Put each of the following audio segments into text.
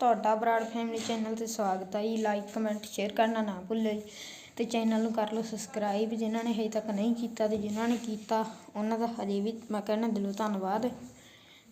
ਤੁਹਾਡਾ Brar family channel ਤੇ ਸਵਾਗਤ ਹੈ ਜੀ। ਲਾਈਕ ਕਮੈਂਟ ਸ਼ੇਅਰ ਕਰਨਾ ਨਾ ਭੁੱਲਿਓ ਜੀ। ਤੇ ਚੈਨਲ ਨੂੰ ਕਰ ਲਓ ਸਬਸਕ੍ਰਾਈਬ ਜਿਨ੍ਹਾਂ ਨੇ ਹਜੇ ਤੱਕ ਨਹੀਂ ਕੀਤਾ ਤੇ ਜਿਨ੍ਹਾਂ ਨੇ ਕੀਤਾ, ਉਹਨਾਂ ਦਾ ਹਜੇ ਵੀ ਮੈਂ ਕਹਿਣਾ ਦਿਲੋਂ ਧੰਨਵਾਦ।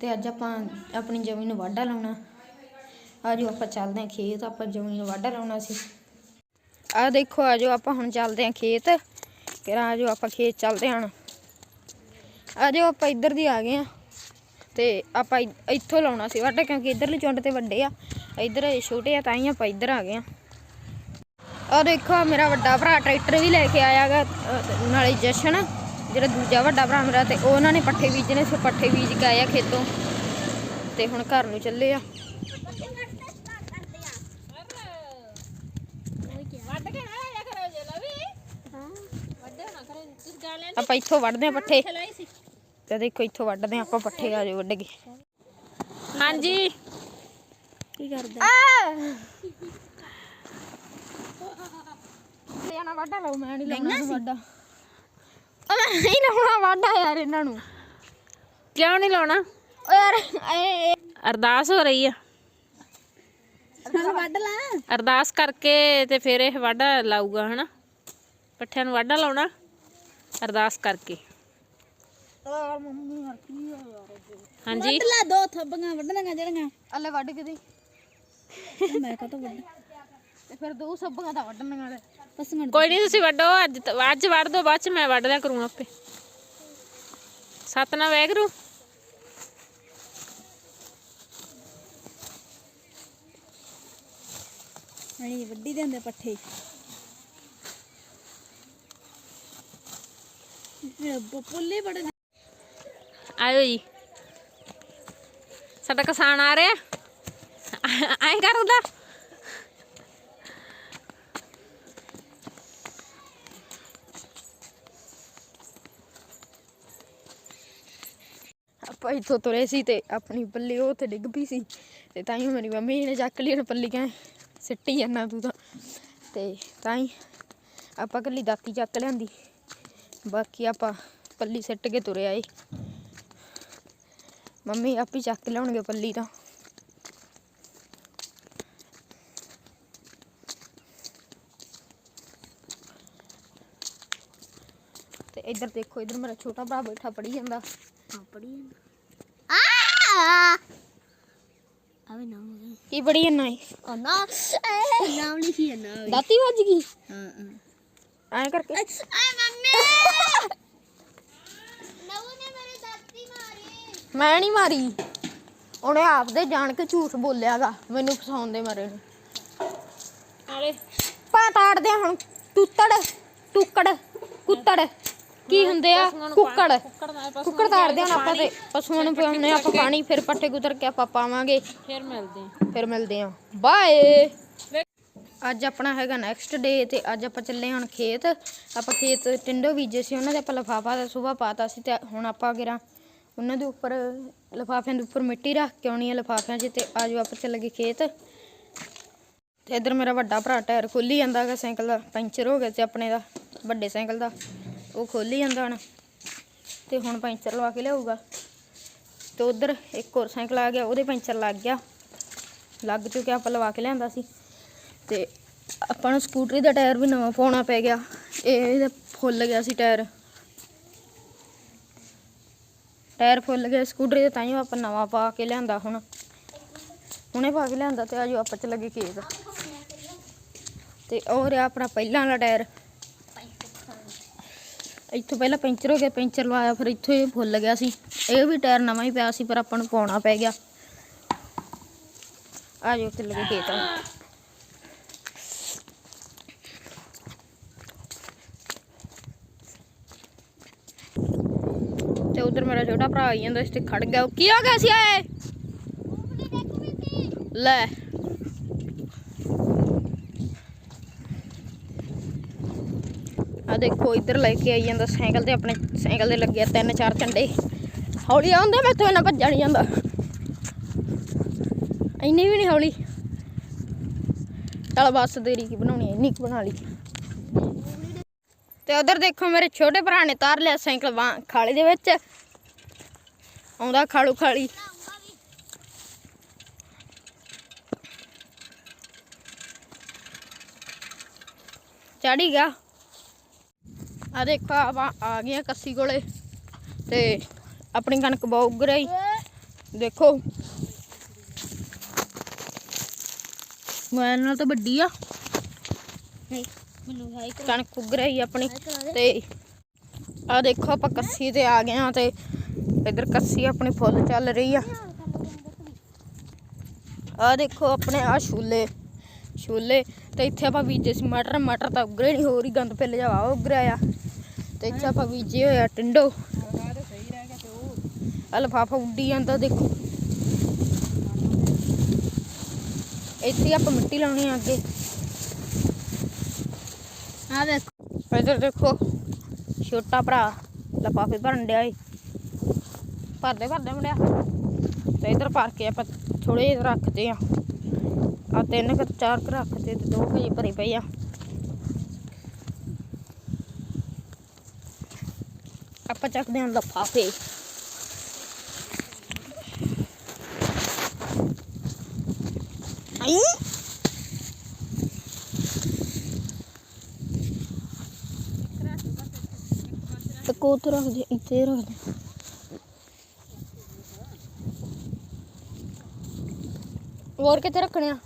ਤੇ ਅੱਜ ਆਪਾਂ ਆਪਣੀ ਜ਼ਮੀਨ ਨੂੰ ਵਾਢਾ ਲਾਉਣਾ। ਆਜੋ ਆਪਾਂ ਚੱਲਦੇ ਹਾਂ ਖੇਤ, ਆਪਾਂ ਜ਼ਮੀਨ ਨੂੰ ਵਾਢਾ ਲਾਉਣਾ ਸੀ। ਆ ਦੇਖੋ ਆਜੋ ਆਪਾਂ ਹੁਣ ਚੱਲਦੇ ਹਾਂ ਖੇਤ। ਫਿਰ ਆਜੋ ਆਪਾਂ ਖੇਤ ਚੱਲਦੇ ਹਾਂ ਆਜੋ ਆਪਾਂ ਇੱਧਰ ਦੀ ਆ ਗਏ ਹਾਂ। ਤੇ ਆਪਾਂ ਇੱਥੋਂ ਲਾਉਣਾ ਸੀ ਵਾਢਾ ਕਿਉਂਕਿ ਇੱਧਰਲੀ ਚੁੰਡ ਤੇ ਵੱਡੇ ਆ। ਇੱਧਰ ਇਹ ਛੋਟੇ ਆ ਤਾਂ ਹੀ ਆਪਾਂ ਇੱਧਰ ਆ ਗਏ ਆ। ਆ ਦੇਖੋ ਮੇਰਾ ਵੱਡਾ ਭਰਾ ਟਰੈਕਟਰ ਵੀ ਲੈ ਕੇ ਆਇਆਗਾ ਨਾਲੇ ਜਸ਼ਨ ਜਿਹੜਾ ਦੂਜਾ ਵੱਡਾ ਭਰਾ ਮੇਰਾ ਤੇ ਉਹ ਉਹਨਾਂ ਨੇ ਪੱਠੇ ਬੀਜਣੇ ਸੀ ਪੱਠੇ ਬੀਜ ਕੇ ਆਏ ਆ ਖੇਤੋਂ। ਤੇ ਹੁਣ ਘਰ ਨੂੰ ਚੱਲੇ ਆ। ਆਇਆ ਆਪਾਂ ਇੱਥੋਂ ਵੱਢਦੇ ਆ ਪੱਠੇ। ਤੇ ਦੇਖੋ ਇੱਥੋਂ ਵੱਢਦੇ ਆ ਆਪਾਂ ਪੱਠੇ ਆ ਜੋ ਵੱਢ ਕੇ। ਹਾਂਜੀ। ਕੀ ਕਰਦਾ? ਆ! ਨਾ ਵਾਢਾ ਲਾਉ ਮੈਂ ਨਹੀਂ ਲਾਉਣਾ ਵਾਢਾ। ਉਹ ਮੈਂ ਨਹੀਂ ਲਾਉਣਾ ਵਾਢਾ ਯਾਰ ਇਹਨਾਂ ਨੂੰ। ਕਿਉਂ ਨਹੀਂ ਲਾਉਣਾ? ਓ ਯਾਰ ਇਹ ਅਰਦਾਸ ਹੋ ਰਹੀ ਆ। ਵੱਢ ਲਾ। ਅਰਦਾਸ ਕਰਕੇ ਤੇ ਫਿਰ ਇਹ ਵਾਢਾ ਲਾਊਗਾ ਹਨਾ? ਪੱਠਿਆਂ ਨੂੰ ਵਾਢਾ ਲਾਉਣਾ ਅਰਦਾਸ ਕਰਕੇ। ਯਾਰ ਮੰਮੀ ਯਾਰ ਕੀ ਆ ਯਾਰ ਹਾਂਜੀ ਲਾ ਦੋ ਥੱਬੀਆਂ ਵੱਢਣੀਆਂ ਜਿਹੜੀਆਂ। ਅੱਲੇ ਵੱਢ ਕੇ ਦੇ। ਮੈਂ ਕਾ ਤਾਂ ਵੱਢ। ਤੇ ਫਿਰ ਦੋ ਸੱਬਾਂ ਦਾ ਵੱਢਣੀਆਂ ਵਾਲੇ ਪਸਮਣ ਕੋਈ ਨਹੀਂ ਤੁਸੀਂ ਵੱਢੋ ਅੱਜ ਤ- ਅੱਜ ਵੱਢ ਦੋ ਬਾਅਦ ਚ ਮੈਂ ਵੱਢ ਦਿਆ ਕਰੂੰ ਆਪੇ। ਸਤਨਾ ਵੈਗਰੂ ਨਹੀਂ ਵੱਡੀ ਦੇ ਹੁੰਦੇ ਪੱਠੇ। ਇਹ ਪੁੱਲੇ ਬੜੇ। ਆਇਓ ਜੀ। ਸਾਡਾ ਕਿਸਾਨ ਆ ਰਿਹਾ। ਐਂ ਕਰਦਾ ਆਪਾਂ ਇੱਥੋਂ ਤੁਰੇ ਸੀ ਤੇ ਆਪਣੀ ਪੱਲੀ ਉਹ ਉੱਥੇ ਡਿੱਗ ਪਈ ਸੀ। ਤੇ ਤਾਂ ਹੀ ਮੇਰੀ ਮੰਮੀ ਨੇ ਚੱਕ ਲਈ ਉਹਨੂੰ ਪੱਲੀ ਕਹੇ, ਸਿੱਟੀ ਜਾਂਦਾ ਤੂੰ ਤਾਂ। ਤੇ ਤਾਂ ਹੀ ਆਪਾਂ ਕੱਲੀ ਦਾਤੀ ਚੱਕ ਲਿਆਂਦੀ। ਬਾਕੀ ਆਪਾਂ ਪੱਲੀ ਸਿੱਟ ਕੇ ਤੁਰੇ ਆਏ। ਮੰਮੀ ਆਪੇ ਚੱਕ ਕੇ ਲਿਆਉਣਗੇ ਪੱਲੀ ਤਾਂ। ਤੇ ਇੱਧਰ ਦੇਖੋ ਇੱਧਰ ਮੇਰਾ ਛੋਟਾ ਭਰਾ ਬੈਠਾ ਪੜੀ ਜਾਂਦਾ। ਹਾਂ ਪੜੀ ਆ! ਆਵੇ ਨਾਮ ਕੀ ਪੜੀ ਜਾਂਦਾ ਏ? ਉਹ ਨਾ ਨਾਮ ਲਿਖੀ ਨਾ ਦਾਤੀ ਵੱਜ ਗਈ? ਹਾਂ ਹਾਂ। ਐਂ ਕਰਕੇ। ਆ ਮੰਮੀ ਨਵੂ ਨੇ ਮੇਰੇ ਦਾਤੀ ਮਾਰੀ ਮੈਂ ਨਹੀਂ ਮਾਰੀ। ਉਹਨੇ ਆਪਦੇ ਜਾਣ ਕੇ ਝੂਠ ਬੋਲਿਆਗਾ ਮੈਨੂੰ ਫਸਾਉਣ ਦੇ ਮਾਰੇ ਨੂੰ। ਅਰੇ। ਪਾ ਤਾੜਦੇ ਹੁਣ ਟੁੱਤੜ ਟੁੱਕੜ ਕੁੱਤੜ। ਕੀ ਹੁੰਦੇ ਆ? ਕੁੱਕੜ। ਕੁੱਕੜ ਤਾੜਦੇ ਹੁਣ ਆਪਾਂ ਤੇ। ਪਸ਼ੂਆਂ ਨੂੰ ਪਿਆਉਂਦੇ ਆਪਾਂ ਪਾਣੀ ਫਿਰ ਪੱਠੇ ਕੁਤਰ ਕੇ ਆਪਾਂ ਪਾਵਾਂਗੇ। ਫਿਰ ਮਿਲਦੇ ਆ। ਫਿਰ ਮਿਲਦੇ ਆ। ਬਾਏ। ਅੱਜ ਆਪਣਾ ਹੈਗਾ ਨੈਕਸਟ ਡੇ ਤੇ ਅੱਜ ਆਪਾਂ ਚੱਲੇ ਹਾਂ ਹੁਣ ਖੇਤ। ਆਪਾਂ ਖੇਤ ਟਿੰਡੋ ਬੀਜੇ ਸੀ ਉਹਨਾਂ ਦੇ ਆਪਾਂ ਲਫਾਫਾ ਦਾ ਸੁਬਾ ਪਾਤਾ ਸੀ ਤੇ ਹੁਣ ਆਪਾਂ ਗਿਰਾਂ ਉਹਨਾਂ ਦੇ ਉੱਪਰ ਲਫਾਫਿਆਂ ਦੇ ਉੱਪਰ ਮਿੱਟੀ ਰੱਖ ਕੇ ਆਉਣੀ ਹੈ ਲਫਾਫਿਆਂ 'ਚ ਤੇ ਆਜੋ ਆਪਾਂ ਚੱਲ ਗਏ ਖੇਤ। ਤੇ ਇੱਧਰ ਮੇਰਾ ਵੱਡਾ ਭਰਾ ਟਾਇਰ ਖੋਲੀ ਜਾਂਦਾ ਹੈਗਾ ਸਾਈਕਲ ਦਾ, ਪੈਂਚਰ ਹੋ ਗਿਆ ਤੇ ਆਪਣੇ ਦਾ, ਵੱਡੇ ਸਾਈਕਲ ਦਾ, ਉਹ ਖੋਲੀ ਜਾਂਦਾ ਹੁਣ। ਤੇ ਹੁਣ ਪੈਂਚਰ ਲਵਾ ਕੇ ਲਿਆਊਗਾ। ਤੇ ਉਧਰ ਇੱਕ ਹੋਰ ਸਾਈਕਲ ਆ ਗਿਆ, ਉਹਦੇ ਪੈਂਚਰ ਲੱਗ ਗਿਆ। ਲੱਗ ਚੁੱਕਿਆ, ਆਪਾਂ ਲਵਾ ਕੇ ਲਿਆਂਦਾ ਸੀ। ਤੇ ਆਪਾਂ ਨੂੰ ਸਕੂਟਰੀ ਦਾ ਟਾਇਰ ਵੀ ਨਵਾਂ ਪਾਉਣਾ ਪੈ ਗਿਆ। ਇਹ ਇਹਦਾ ਫੁੱਲ ਗਿਆ ਸੀ ਟਾਇਰ। ਟਾਇਰ ਫੁੱਲ ਗਏ, ਸਕੂਟਰੀ ਦੇ ਤਾਈਓ ਆਪਾਂ ਨਵਾਂ ਪਾ ਕੇ ਲਿਆਂਦਾ ਹੁਣ। ਹੁਣੇ ਪਾ ਕੇ ਲਿਆਂਦਾ ਤੇ ਆਜੋ ਆਪਾਂ ਚ ਲੱਗੇ ਖੇਤ। ਤੇ ਉਹ ਰਿਹਾ ਆਪਣਾ ਪਹਿਲਾਂ ਵਾਲਾ ਟਾਇਰ। ਇੱਥੋਂ ਪਹਿਲਾਂ ਪੈਂਚਰ ਹੋ ਗਿਆ, ਪੈਂਚਰ ਲਵਾਇਆ, ਫਿਰ ਇੱਥੋਂ ਇਹ ਫੁੱਲ ਗਿਆ ਸੀ। ਇਹ ਵੀ ਟਾਇਰ ਨਵਾਂ ਹੀ ਪਿਆ ਸੀ, ਪਰ ਆਪਾਂ ਨੂੰ ਪਾਉਣਾ ਪੈ ਗਿਆ। ਆਜੋ ਚੱਲ ਗਏ ਖੇਤ ਹੁਣ। ਤੇ ਉਧਰ ਮੇਰਾ ਛੋਟਾ ਭਰਾ ਆਈ ਜਾਂਦਾ ਸੀ ਖੜ ਗਿਆ। ਉਹ ਕੀ ਹੋ ਗਿਆ ਸੀ ਏ ਲੈ। ਆ ਦੇਖੋ, ਇੱਧਰ ਲੈ ਕੇ ਆਈ ਜਾਂਦਾ, ਸਾਈਕਲ ਤੇ ਆਪਣੇ ਸਾਈਕਲ ਤੇ ਲੱਗੇ ਤਿੰਨ ਚਾਰ ਝੰਡੇ ਹੌਲੀ ਆਉਂਦੇ, ਮੈਂ ਤੋਂ ਇਹਨਾਂ ਭੱਜਾ ਜਾਂਦਾ। ਇੰਨੀ ਵੀ ਨਹੀਂ ਹੌਲੀ। ਚਲ ਬਸ ਦੇਰੀ ਕੀ ਬਣਾਉਣੀ ਇੰਨੀ ਕੁ ਬਣਾ ਲਈ। ਤੇ ਉਧਰ ਦੇਖੋ, ਮੇਰੇ ਛੋਟੇ ਭਰਾ ਨੇ ਤਾਰ ਲਿਆ ਸਾਈਕਲ ਵਾਂ, ਖਾਲੀ ਦੇ ਵਿੱਚ। ਆਉਂਦਾ ਖਾਲੂ ਖਾਲੀ ਚੜੀ ਗਿਆ। ਆ ਦੇਖੋ ਆਪਾਂ ਆ ਗਏ ਕੱਸੀ ਕੋਲੇ। ਤੇ ਆਪਣੀ ਕਣਕ ਬਹੁਤ ਉੱਗ ਰਹੀ। ਦੇਖੋ। ਮੈਂ ਨਾਲ ਤਾਂ ਵੱਡੀ ਆ। ਕਣਕ। ਉੱਗ ਰਹੀ ਆਪਣੀ। ਤੇ ਆ ਦੇਖੋ ਆਪਾਂ ਕੱਸੀ ਤੇ ਆ ਗਏ ਆ ਤੇ ਇਧਰ ਕੱਸੀ ਆਪਣੀ ਫੁੱਲ ਚੱਲ ਰਹੀ ਆ। ਆ ਦੇਖੋ ਆਪਣੇ ਆ ਛੋਲੇ ਛੋਲੇ। ਤੇ ਇੱਥੇ ਆਪਾਂ ਬੀਜੇ ਸੀ ਮਟਰ ਮਟਰ ਤਾਂ ਉੱਗਰੇ ਨਹੀਂ ਹੋਰ ਹੀ ਗੰਦ ਪਿੱਲ ਜਾਵਾ ਉੱਗ ਆ। ਤੇ ਇੱਥੇ ਆਪਾਂ ਬੀਜੇ ਹੋਏ ਆ ਟਿੰਡੋ। ਆ ਲਫਾਫਾ ਉੱਡੀ ਜਾਂਦਾ, ਦੇਖੋ। ਇੱਥੇ ਆਪਾਂ ਮਿੱਟੀ ਲਾਉਣੀ ਆ ਅੱਗੇ। ਆ ਵੇਖ ਇਧਰ ਦੇਖੋ, ਛੋਟਾ ਭਰਾ ਲਫਾਫੇ ਭਰਨ ਡਿਆ ਏ। ਭਰਦੇ ਭਰਦੇ ਮੁੰਡਿਆ। ਤੇ ਇਧਰ ਭਰ ਕੇ ਆਪਾਂ ਥੋੜੇ ਜਿਹੇ ਰੱਖਦੇ ਆ ਆ ਤਿੰਨ ਕੁ, ਚਾਰ ਕੁ ਰੱਖਦੇ ਤੇ ਦੋ ਕੁ ਜਿਹੇ ਭਰੇ ਪਏ ਆ। ਆਪਾਂ ਚੱਕਦੇ ਹਾਂ ਲਫਾਫੇ। ਆਈ। ਤੇ ਕੋਤ ਰੱਖ ਦੇ ਇੱਥੇ ਰੱਖ ਹੋਰ ਕਿੱਥੇ ਰੱਖਣੇ ਆ?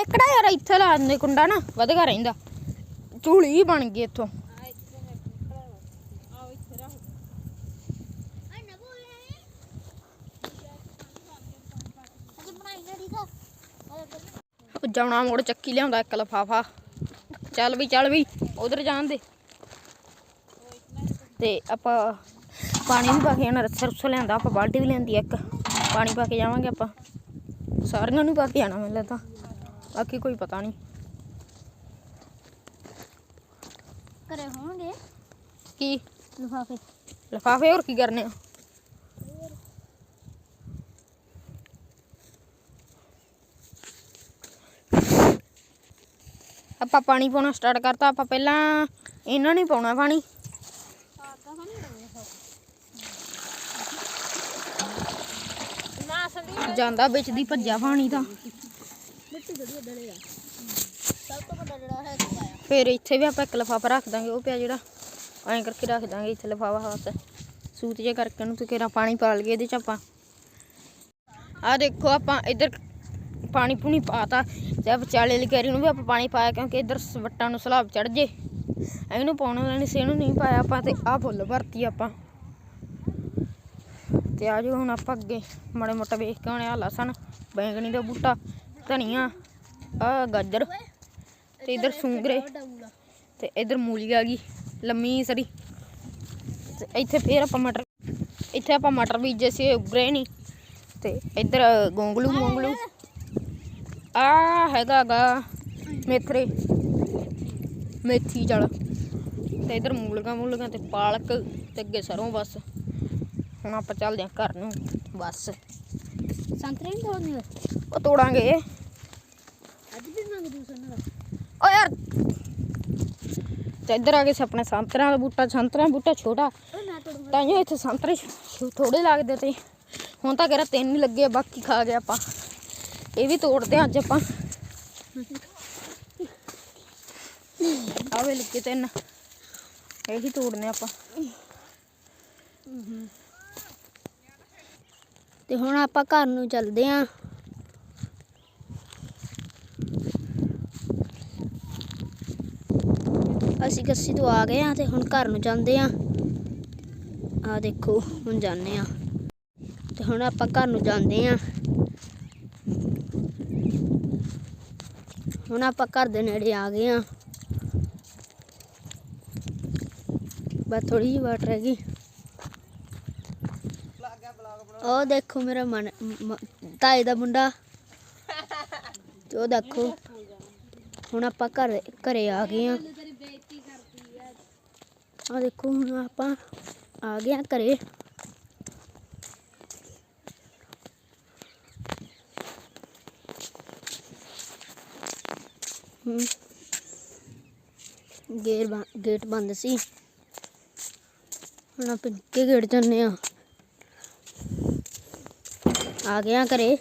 ਇਕੜਾ ਯਾਰ ਇੱਥੇ ਲਾ ਦਿੰਦੇ ਕੁੰਡਾ ਨਾ ਵਧਗਾ ਰਹਿੰਦਾ। ਝੂਲੀ ਬਣ ਗਈ ਇੱਥੋਂ। ਆ ਜਾਣਾ ਮੋੜ ਚੱਕੀ ਲਿਆਉਂਦਾ ਇੱਕ ਲਫਾਫਾ। ਚੱਲ ਵੀ ਚੱਲ ਵੀ, ਉਧਰ ਜਾਣ ਦੇ। ਤੇ ਆਪਾਂ ਪਾਣੀ ਵੀ ਪਾ ਕੇ ਆਣਾ ਰੱਸਾ ਰੁੱਸਾ ਲਿਆਂਦਾ ਆਪਾਂ ਬਾਲਟੀ ਵੀ ਲਿਆਂਦੀ ਆ ਇੱਕ। ਪਾਣੀ ਪਾ ਕੇ ਜਾਵਾਂਗੇ ਆਪਾਂ। ਸਾਰੀਆਂ ਨੂੰ ਪਾ ਕੇ ਆਣਾ ਮੈਨੂੰ ਲੱਗਦਾ। ਬਾਕੀ ਕੋਈ ਪਤਾ ਨਹੀਂ। ਘਰੇ ਹੋਣਗੇ? ਕੀ? ਲਿਫਾਫੇ। ਲਫਾਫੇ ਹੋਰ ਕੀ ਕਰਨੇ ਆ? ਆਪਾਂ ਪਾਣੀ ਪਾਉਣਾ ਸਟਾਰਟ ਕਰਤਾ ਆਪਾਂ ਪਹਿਲਾਂ ਇਹਨਾਂ ਨਹੀਂ ਪਾਉਣਾ ਪਾਣੀ ਨਾ ਸੰਦੀਪ ਜਾਂਦਾ ਵਿੱਚ ਦੀ ਭੱਜਿਆ ਪਾਣੀ ਤਾਂ। ਫਿਰ ਇੱਥੇ ਵੀ ਆਪਾਂ ਇੱਕ ਲਫਾਫਾ ਰੱਖ ਦਾਂਗੇ, ਉਹ ਪਿਆ ਜਿਹੜਾ। ਐਂ ਕਰਕੇ ਰੱਖ ਦਾਂਗੇ ਇੱਥੇ ਲਫਾਫਾ ਹੱਥ ਸੂਤ ਜੇ ਕਰਕੇ ਉਹਨੂੰ ਤੇ ਕਿਹੜਾ ਪਾਣੀ ਪਾ ਲਈਏ ਇਹਦੇ ਚ ਆਪਾਂ। ਆ ਦੇਖੋ ਆਪਾਂ ਇੱਧਰ ਪਾਣੀ ਪੂਣੀ ਪਾਤਾ ਤੇ ਆਹ ਵਿਚਾਲੇ ਵਾਲੀ ਨੂੰ ਵੀ ਆਪਾਂ ਪਾਣੀ ਪਾਇਆ ਕਿਉਂਕਿ ਇੱਧਰ ਵੱਟਾਂ ਨੂੰ ਸਲਾਬ ਚੜ ਜੇ। ਇਹਨੂੰ ਪਾਉਣਾ ਲੈਣੀ ਸੀ ਇਹਨੂੰ ਨਹੀਂ ਪਾਇਆ ਆਪਾਂ ਤੇ ਆਹ ਫੁੱਲ ਭਰਤੀ ਆਪਾਂ। ਤੇ ਆ ਜੋ ਹੁਣ ਆਪਾਂ ਅੱਗੇ ਮਾੜੇ ਮੋਟਾ ਵੇਖ ਕੇ ਆਉਣੇ ਆ ਲਸਣ, ਬੈਂਗਣੀ ਦਾ ਬੂਟਾ, ਧਨੀਆ, ਆ ਗਾਜਰ ਤੇ ਇਧਰ ਸੂੰਗਰੇ ਡਾਊਲਾ ਤੇ ਇਧਰ ਮੂਲੀ ਆ ਗਈ, ਲੰਮੀ ਸਰੀ ਤੇ ਇੱਥੇ ਫੇਰ ਆਪਾਂ ਮਟਰ, ਇੱਥੇ ਆਪਾਂ ਮਟਰ ਬੀਜੇ ਸੀ ਉਗਰੇ ਨਹੀਂ ਤੇ ਇਧਰ ਗੋਂਗਲੂ ਗੋਂਗਲੂ ਆ ਹੈਗਾ ਗਾ ਮੇਥਰੇ, ਮੇਥੀ ਜਲ। ਤੇ ਇਧਰ ਮੂਲੀਆਂ ਮੂਲੀਆਂ ਤੇ ਪਾਲਕ ਤੇ ਅੱਗੇ ਸਰੋਂ ਬਸ। ਹੁਣ ਆਪਾਂ ਚੱਲਦੇ ਹਾਂ ਘਰ ਨੂੰ ਬਸ। ਸੰਤਰੇ ਨਹੀਂ ਤੋੜਨੇ ਉਹ ਤੋੜਾਂਗੇ। ਅੱਜ ਵੀ ਮੰਗ ਦੂਸਰਾ ਨਾਲ ਓ ਯਾਰ! ਤੇ ਇੱਧਰ ਆ ਗਏ ਸੀ ਆਪਣੇ ਸੰਤਰਿਆਂ ਦਾ ਬੂਟਾ ਸੰਤਰਿਆਂ ਦਾ ਬੂਟਾ ਛੋਟਾ। ਉਹ ਮੈਂ ਤੋੜੂੰਗਾ। ਤਾਂ ਜੋ ਇੱਥੇ ਸੰਤਰੇ ਛ- ਥੋੜੇ ਲੱਗਦੇ ਤੇ। ਹੁਣ ਤਾਂ ਕਿਹੜਾ ਤਿੰਨ ਹੀ ਲੱਗੇ ਆ, ਬਾਕੀ ਖਾ ਗਏ ਆਪਾਂ। ਇਹ ਵੀ ਤੋੜਦੇ ਆ ਅੱਜ ਆਪਾਂ। ਆਵੇ ਲੱਗੇ ਤਿੰਨ। ਇਹ ਹੀ ਤੋੜਨੇ ਆਪਾਂ। ਤੇ ਹੁਣ ਆਪਾਂ ਘਰ ਨੂੰ ਚੱਲਦੇ ਆਂ। ਅਸੀਂ ਕੱਸੀ ਤੋਂ ਆ ਗਏ ਆਂ ਤੇ ਹੁਣ ਘਰ ਨੂੰ ਜਾਂਦੇ ਆਂ। ਆ ਦੇਖੋ, ਹੁਣ ਜਾਂਦੇ ਆਂ। ਤੇ ਹੁਣ ਆਪਾਂ ਘਰ ਨੂੰ ਜਾਂਦੇ ਆਂ। ਹੁਣ ਆਪਾਂ ਘਰ ਦੇ ਨੇੜੇ ਆ ਗਏ ਆਂ। ਬਸ ਥੋੜੀ ਜਿਹੀ ਵਾਟ ਰਹਿ ਗਈ ਉਹ ਦੇਖੋ ਮੇਰਾ ਮਨ, ਮ- ਤਾਏ ਦਾ ਮੁੰਡਾ। ਉਹ ਦੇਖੋ, ਹੁਣ ਆਪਾਂ ਘਰ, ਘਰੇ ਆ ਗਏ ਆ ਆ ਦੇਖੋ, ਹੁਣ ਆਪਾਂ ਆ ਗਏ ਆ ਘਰੇ। ਗੇਟ ਗੇਟ ਬੰਦ ਸੀ। ਹੁਣ ਆਪਾਂ ਨਿੱਕੇ ਗੇਟ ਜਾਂਦੇ ਆ ਆ ਗਿਆ ਘਰੇ।